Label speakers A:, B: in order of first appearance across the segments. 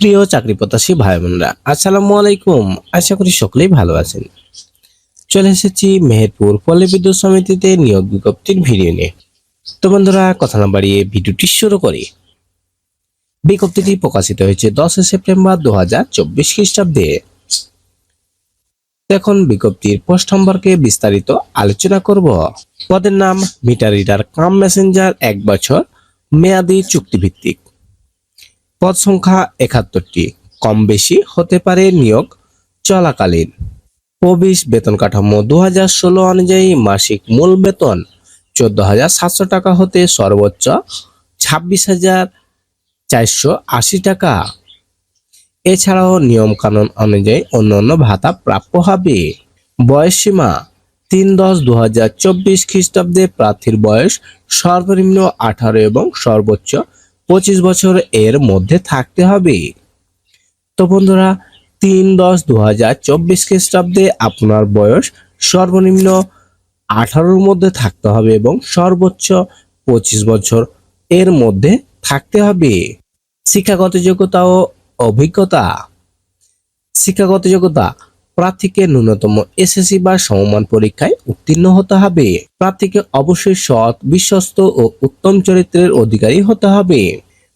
A: প্রিয় চাকরি প্রত্যাশী ভাই বোনরা আসসালামু আলাইকুম। আশা করি সকলেই ভালো আছেন। চলে এসেছি মেহেরপুর পল্লী বিদ্যুৎ সমিতিতে নিয়োগ বিজ্ঞপ্তির ভিডিও নিয়ে। তো বন্ধুরা, কথা না বাড়িয়ে ভিডিওটি শুরু করি। বিজ্ঞপ্তিটি প্রকাশিত হয়েছে দশই সেপ্টেম্বর দু হাজার চব্বিশ খ্রিস্টাব্দে। এখন বিজ্ঞপ্তির পোস্ট সম্পর্কে বিস্তারিত আলোচনা করব। পদের নাম মিটার রিডার, কাম মেসেঞ্জার, এক বছর মেয়াদি চুক্তিভিত্তিক। পদ সংখ্যা একাত্তরটি। কম বেশি হতে পারে নিয়োগ চলাকালীন। প্রবিশ বেতন কাঠামো দু হাজার ষোলো অনুযায়ী মাসিক মূল বেতন চোদ্দ হাজার সাতশো টাকা হতে সর্বোচ্চ ছাব্বিশ হাজার চারশো আশি টাকা। এছাড়াও নিয়ম কানুন অনুযায়ী অন্যান্য ভাতা প্রাপ্য হবে। বয়স সীমা তিন দশ দু হাজার চব্বিশ খ্রিস্টাব্দে প্রার্থীর বয়স সর্বনিম্ন আঠারো এবং সর্বোচ্চ পঁচিশ বছর এর মধ্যে থাকতে হবে। তো বন্ধুরা, তিন দশ দু হাজার চব্বিশ খ্রিস্টাব্দে আপনার বয়স সর্বনিম্ন আঠারোর মধ্যে থাকতে হবে এবং সর্বোচ্চ পঁচিশ বছর এর মধ্যে থাকতে হবে। শিক্ষাগত যোগ্যতা ও অভিজ্ঞতা। শিক্ষাগত যোগ্যতা প্রার্থীকে ন্যূনতম এসএসসি বা সমমান পরীক্ষায় উত্তীর্ণ হতে হবে। প্রার্থীকে অবশ্যই সৎ, বিশ্বস্ত ও উত্তম চরিত্রের অধিকারী হতে হবে।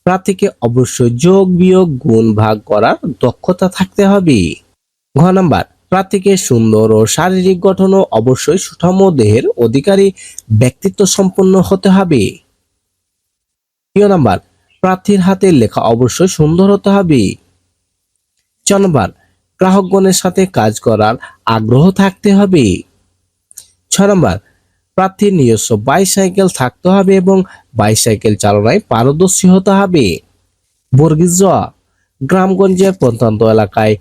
A: প্রার্থীকে অবশ্যই যোগ, বিয়োগ, গুণ ভাগ করার দক্ষতা থাকতে হবে। ঘ নাম্বার, প্রার্থীকে সুন্দর ও শারীরিক গঠন ও অবশ্যই সুঠাম দেহের অধিকারী, ব্যক্তিত্ব সম্পন্ন হতে হবে। নাম্বার, প্রার্থীর হাতের লেখা অবশ্যই সুন্দর হতে হবে। ছ নম্বর গ্রাহকগণের সাথে কাজ করার আগ্রহ থাকতে হবে। ছ নম্বর, প্রার্থীর নিজস্ব বাইসাইকেল থাকতে হবে এবং বাইসাইকেল চালনায় পারদর্শী হতে হবে। বর্গিজ গ্রামগঞ্জের প্রত্যন্ত এলাকায়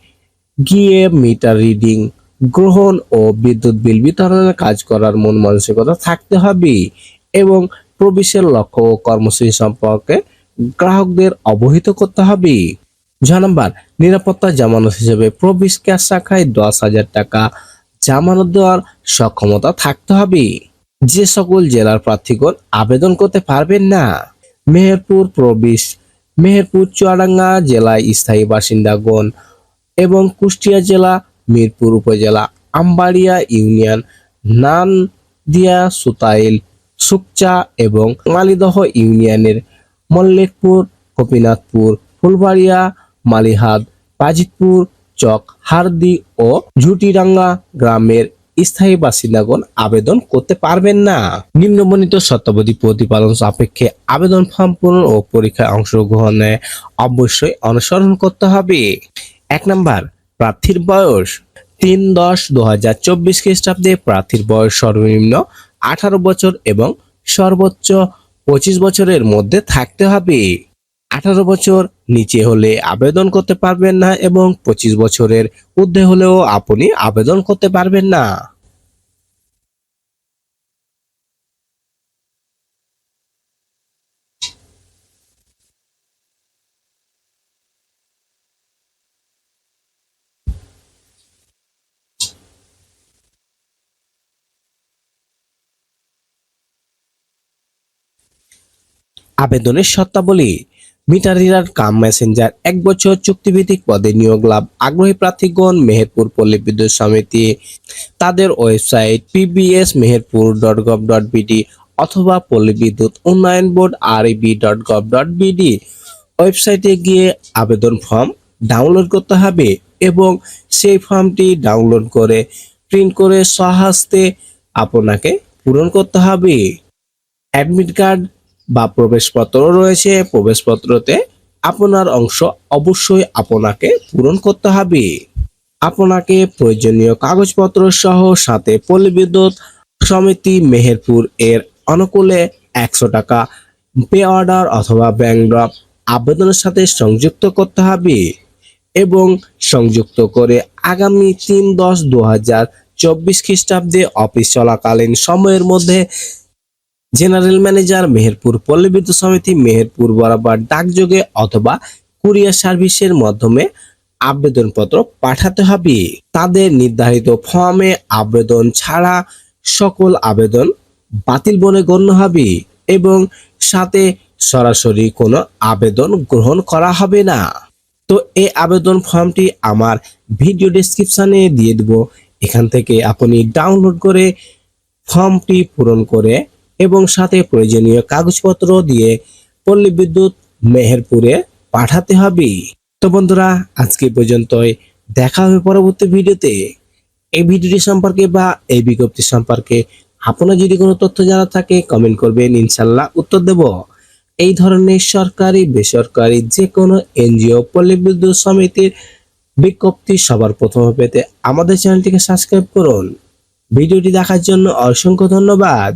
A: গিয়ে মিটার রিডিং, গ্রহণ ও বিদ্যুৎ বিল বিতরণের কাজ করার মন মানসিকতা থাকতে হবে এবং প্রবেশের লক্ষ্য ও কর্মসূচি সম্পর্কে গ্রাহকদের অবহিত করতে হবে। ছ নম্বর, নিরাপত্তা জামানত হিসেবে প্রবেশ ক্যাশ শাখায় দশ হাজার টাকা জামানত দেওয়ার সক্ষমতা থাকতে হবে। যে সকল জেলার প্রার্থীগণ আবেদন করতে পারবেন না। মেহেরপুর প্রবেশ, মেহেরপুর, চুয়াডাঙ্গা জেলায় স্থায়ী বাসিন্দাগণ এবং কুষ্টিয়া জেলা, মিরপুর উপজেলা, আমবাড়িয়া ইউনিয়ন, নানদিয়া, সুতাইল, সুকচা এবং মালিদহ ইউনিয়নের মল্লিকপুর গোপীনাথপুর ফুলবাড়িয়া মালিহাদ বাজিতপুর চক, হারদি ও ঝুটিরাঙ্গা গ্রামের স্থায়ী বাসিন্দাগণ আবেদন করতে পারবেন না। নিম্নবর্ণিত শর্তাবলী প্রতিপালন সাপেক্ষে আবেদন ফর্ম পূরণ ও পরীক্ষায় অংশগ্রহণে অবশ্যই অনুসরণ করতে হবে। এক নাম্বার, প্রার্থীর বয়স। তিন দশ দু হাজার চব্বিশ খ্রিস্টাব্দে প্রার্থীর বয়স সর্বনিম্ন আঠারো বছর এবং সর্বোচ্চ পঁচিশ বছরের মধ্যে থাকতে হবে। আঠারো বছর নিচে হলে আবেদন করতে পারবেন না এবং পঁচিশ বছরের ঊর্ধ্বে হলেও আপনি আবেদন করতে পারবেন না। আবেদনের শর্তাবলী মিটার রিডার কাম মেসেঞ্জার, এক বছর চুক্তিভিত্তিক পদে নিয়োগ লাভ, আগ্রহী প্রার্থীগণ মেহেরপুর পল্লী বিদ্যুৎ সমিতি। তাদের website PBS Meherpur dot gov dot BD অথবা পল্লী বিদ্যুৎ উন্নয়ন board REB dot gov dot BD ওয়েবসাইটে গিয়ে আবেদন ফর্ম ডাউনলোড করতে হবে এবং সেই ফর্মটি ডাউনলোড করে প্রিন্ট করে স্বহস্তে আপনাকে পূরণ করতে হবে। অ্যাডমিট কার্ড বা প্রবেশপত্র রয়েছে, প্রবেশপত্রতে আপনার অংশ অবশ্যই আপনাকে পূরণ করতে হবে। আপনাকে প্রয়োজনীয় কাগজপত্র সহ সাথে পল্লী বিদ্যুৎ সমিতি মেহেরপুর এর অনুকূলে একশো টাকা পে অর্ডার অথবা ব্যাংক ড্রপ আবেদনের সাথে সংযুক্ত করতে হবে এবং সংযুক্ত করে আগামী তিন দশ দু হাজার চব্বিশ খ্রিস্টাব্দে অফিস চলাকালীন সময়ের মধ্যে জেনারেল ম্যানেজার মেহেরপুর পল্লী বিদ্যুৎ সমিতি মেহেরপুর বরাবর ডাকযোগে অথবা কুরিয়ার সার্ভিসের মাধ্যমে আবেদনপত্র পাঠাতে হবে। তাদের নির্ধারিত ফর্মে আবেদন ছাড়া সকল আবেদন বাতিল বলে গণ্য হবে এবং সাথে সরাসরি কোনো আবেদন গ্রহণ করা হবে না। তো এই আবেদন ফর্মটি আমার ভিডিও ডেসক্রিপশনে দিয়ে দেব। এখান থেকে আপনি ডাউনলোড করে ফর্মটি পূরণ করে এবং সাথে প্রয়োজনীয় কাগজপত্র দিয়ে পল্লী বিদ্যুৎ মেহেরপুরে পাঠাতে হবে। তো বন্ধুরা, আজকে পর্যন্তই। দেখা হবে পরবর্তী ভিডিওতে। এই ভিডিওটি সম্পর্কে বা এই বিজ্ঞপ্তি সম্পর্কে আপনার যদি কোনো তথ্য জানা থাকে কমেন্ট করবেন ইনশাল্লাহ উত্তর দেব। এই ধরনের সরকারি, বেসরকারি যে কোনো এনজিও, পল্লী বিদ্যুৎ সমিতির বিজ্ঞপ্তি সবার প্রথমে পেতে আমাদের চ্যানেলটিকে সাবস্ক্রাইব করুন। ভিডিওটি দেখার জন্য অসংখ্য ধন্যবাদ।